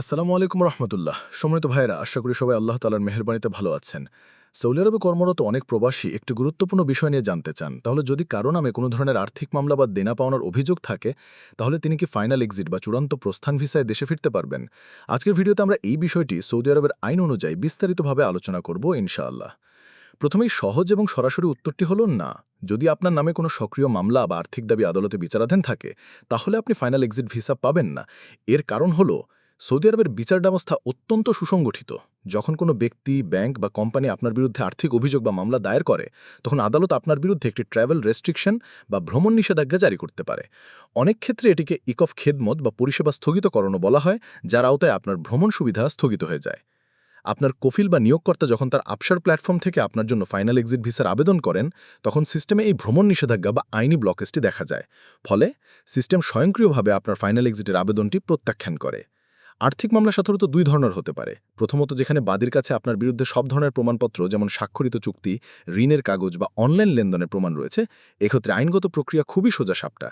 আসসালামু আলাইকুম রহমতুল্লাহ। সম্মানিত ভাইয়েরা, আশা করি সবাই আল্লাহ তালার মেহরবানিতে ভালো আছেন। সৌদি আরবে কর্মরত অনেক প্রবাসী একটি গুরুত্বপূর্ণ বিষয় নিয়ে জানতে চান। তাহলে যদি কারও নামে কোনো ধরনের আর্থিক মামলা বা দেনা পাওনার অভিযোগ থাকে, তাহলে তিনি কি ফাইনাল এক্সিট বা চূড়ান্ত প্রস্থান ভিসায় দেশে ফিরতে পারবেন? আজকের ভিডিওতে আমরা এই বিষয়টি সৌদি আরবের আইন অনুযায়ী বিস্তারিতভাবে আলোচনা করব ইনশাআল্লাহ। প্রথমেই সহজ এবং সরাসরি উত্তরটি হল না। যদি আপনার নামে কোনো সক্রিয় মামলা বা আর্থিক দাবি আদালতে বিচারাধীন থাকে, তাহলে আপনি ফাইনাল এক্সিট ভিসা পাবেন না। এর কারণ হলো সৌদি আরবের বিচার ব্যবস্থা অত্যন্ত সুসংগঠিত। যখন কোনো ব্যক্তি, ব্যাংক বা কোম্পানি আপনার বিরুদ্ধে আর্থিক অভিযোগ বা মামলা দায়ের করে, তখন আদালত আপনার বিরুদ্ধে একটি ট্রাভেল রেস্ট্রিকশন বা ভ্রমণ নিষেধাজ্ঞা জারি করতে পারে। অনেক ক্ষেত্রে এটিকে ইকফ খেদমত বা পরিষেবা স্থগিতকরণও বলা হয়, যার আওতায় আপনার ভ্রমণ সুবিধা স্থগিত হয়ে যায়। আপনার কফিল বা নিয়োগকর্তা যখন তার আপসার প্ল্যাটফর্ম থেকে আপনার জন্য ফাইনাল এক্সিট ভিসার আবেদন করেন, তখন সিস্টেমে এই ভ্রমণ নিষেধাজ্ঞা বা আইনি ব্লকেজটি দেখা যায়। ফলে, সিস্টেম স্বয়ংক্রিয়ভাবে আপনার ফাইনাল এক্সিটের আবেদনটি প্রত্যাখ্যান করে। আর্থিক মামলা সাধারণত দুই ধরনের হতে পারে। প্রথমত যেখানে বাদীর কাছে আপনার বিরুদ্ধে সব ধরনের প্রমাণপত্র, যেমন স্বাক্ষরিত চুক্তি, ঋণের কাগজ বা অনলাইন লেনদেনের প্রমাণ রয়েছে। এক্ষেত্রে আইনগত প্রক্রিয়া খুবই সোজা সাপটা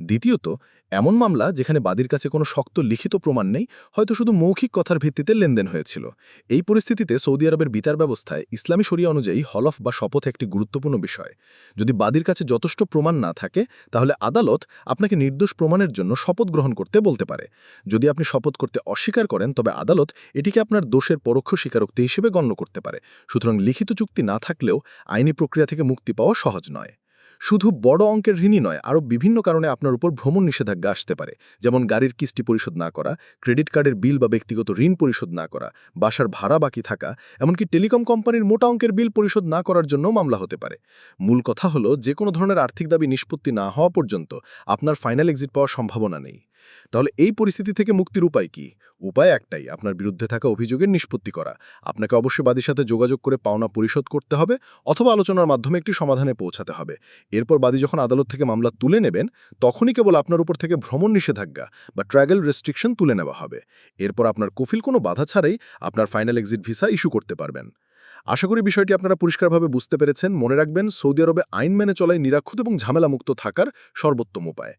দ্বিতীয়ত এমন মামলা যেখানে বাদীর কাছে কোনো শক্ত লিখিত প্রমাণ নেই, হয়তো শুধু মৌখিক কথার ভিত্তিতে লেনদেন হয়েছিল। এই পরিস্থিতিতে সৌদি আরবের বিচার ব্যবস্থায় ইসলামী শরিয়া অনুযায়ী হলফ বা শপথ একটি গুরুত্বপূর্ণ বিষয়। যদি বাদীর কাছে যথেষ্ট প্রমাণ না থাকে, তাহলে আদালত আপনাকে নির্দোষ প্রমাণের জন্য শপথ গ্রহণ করতে বলতে পারে। যদি আপনি শপথ করতে অস্বীকার করেন, তবে আদালত এটিকে আপনার দোষের পরোক্ষ স্বীকারোক্তি হিসেবে গণ্য করতে পারে। সুতরাং লিখিত চুক্তি না থাকলেও আইনি প্রক্রিয়া থেকে মুক্তি পাওয়া সহজ নয়। শুধু বড় অঙ্কের ঋণই নয়, আরও বিভিন্ন কারণে আপনার উপর ভ্রমণ নিষেধাজ্ঞা আসতে পারে। যেমন গাড়ির কিস্তি পরিশোধ না করা, ক্রেডিট কার্ডের বিল বা ব্যক্তিগত ঋণ পরিশোধ না করা, বাসার ভাড়া বাকি থাকা, এমনকি টেলিকম কোম্পানির মোটা অঙ্কের বিল পরিশোধ না করার জন্য মামলা হতে পারে। মূল কথা হলো, যে কোনো ধরনের আর্থিক দাবি নিষ্পত্তি না হওয়া পর্যন্ত আপনার ফাইনাল এক্সিট পাওয়ার সম্ভাবনা নেই। তাহলে এই পরিস্থিতি থেকে মুক্তির উপায় কি? উপায় একটাই, আপনার বিরুদ্ধে থাকা অভিযোগের নিষ্পত্তি করা। আপনাকে অবশ্যই বাদীর সাথে যোগাযোগ করে পাওনা পরিশোধ করতে হবে অথবা আলোচনার মাধ্যমে একটি সমাধানে পৌঁছাতে হবে। এরপর বাদী যখন আদালত থেকে মামলা তুলে নেবেন, তখনই কেবল আপনার উপর থেকে ভ্রমণ নিষেধাজ্ঞা বা ট্র্যাভেল রেস্ট্রিকশন তুলে নেওয়া হবে। এরপর আপনার কফিল কোনো বাধা ছাড়াই আপনার ফাইনাল এক্সিট ভিসা ইস্যু করতে পারবেন। আশা করি বিষয়টি আপনারা পরিষ্কারভাবে বুঝতে পেরেছেন। মনে রাখবেন, সৌদি আরবে আইন মেনে চলায় নিরাক্ষত এবং ঝামেলামুক্ত থাকার সর্বোত্তম উপায়।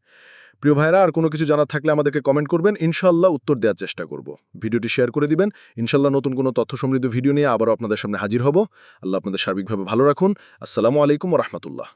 প্রিয় ভাইরা, আর কোনো কিছু জানার থাকলে আমাদেরকে কমেন্ট করবেন। ইনশাল্লাহ উত্তর দেওয়ার চেষ্টা করব। ভিডিওটি শেয়ার করে দিবেন। ইনশাল্লাহ নতুন কোনো তথ্য সমৃদ্ধ ভিডিও নিয়ে আবারও আপনাদের সামনে হাজির হব। আল্লাহ আপনাদের সার্বিকভাবে ভালো রাখুন। আসসালামু আলাইকুম রহমতুল্লাহ।